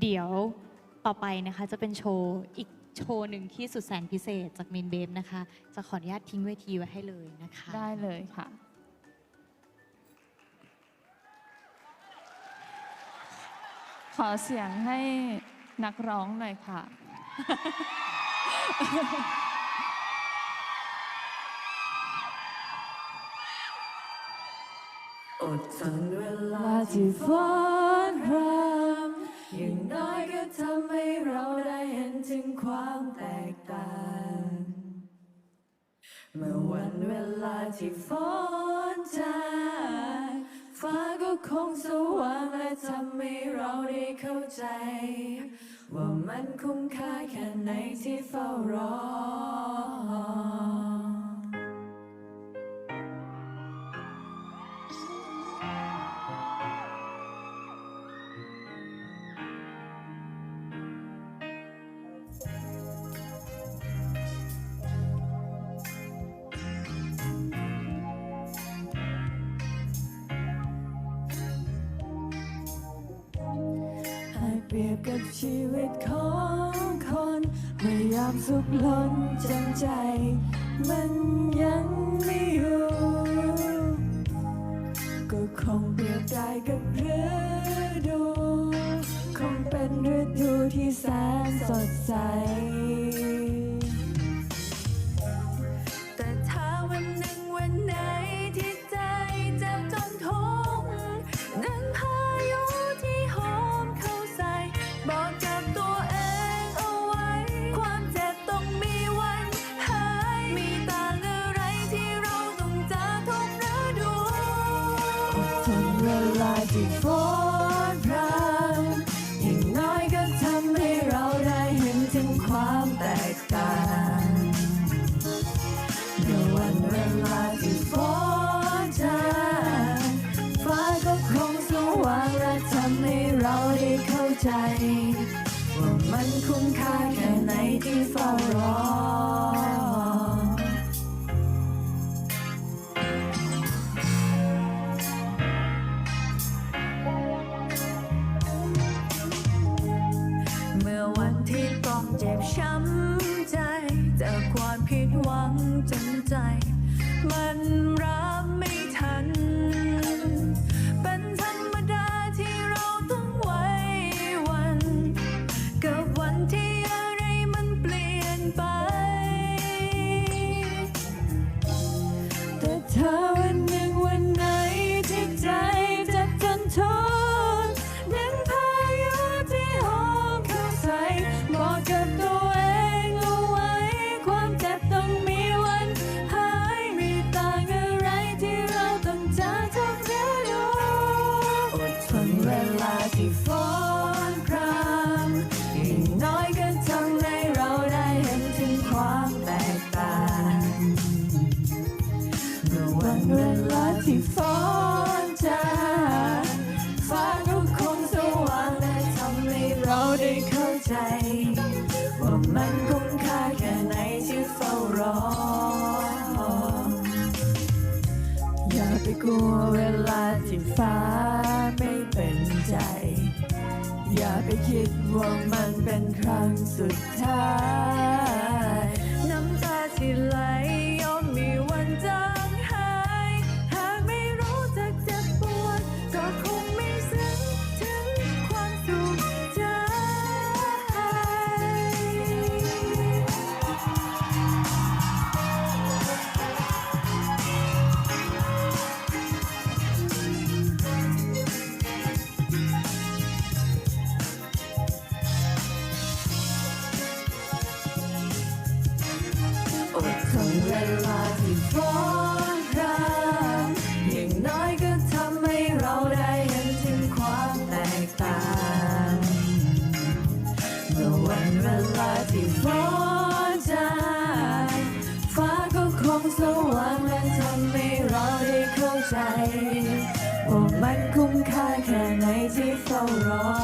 เดี๋ยวต่อไปนะคะจะเป็นโชว์อีกโชว์หนึ่งที่สุดแสนพิเศษจากมินเบฟนะคะ จะขออนุญาตทิ้งเวทีไว้ให้เลยนะคะได้เลยค่ะ ขอเสียงให้นักร้องหน่อยค่ะ อดทนเวลาที่ฟ้อ ความแตกต่าง เมื่อวันเวลาที่ฝนจางฟ้าก็คงสว่างและทำให้เราได้เข้าใจ ว่ามันคุ้มค่าแค่ไหนที่เฝ้ารอ ปรียบกับชีวิตของคนเมื่ยามสุขล้นจังใจ มันยังไม่อยู่ ก็คงเปรียบได้กับฤดู คงเป็นฤดูที่แสนสดใส เวลาที่ฝนพรำอย่างน้อยก็ทำให้เราได้เห็นถึงความแตกต่างเมื่อวันเวลาที่ฝนจางฟ้าก็คงสว่างและทำให้เราได้เข้าใจ ว่ามันคุ้มค่าแค่ไหนที่เฝ้ารอ ความผิดหวังจนใจ มันรัก ที่ฝนพรำอย่างน้อยก็ทำให้เราได้เห็นถึงความแตกต่างเมื่อวันเวลาที่ฝนจางฟ้าก็คงสว่างและทำให้เราได้เข้าใจ ว่ามันคุ้มค่าแค่ไหนที่เฝ้ารอ อย่าไปกลัวเวลาที่ฟ้า อย่าไปคิดว่ามันเป็นครั้งสุดท้าย ดทนเวลาที่ฝนพรำอย่างน้อยก็ทำให้เราได้เห็นถึงความแตกต่างเมื่อวันเวลาที่ฝนจางฟ้าก็คงสว่างและทำให้เราได้เข้าใจว่ามันคุ้มค่าแค่ไหนที่เฝ้ารอ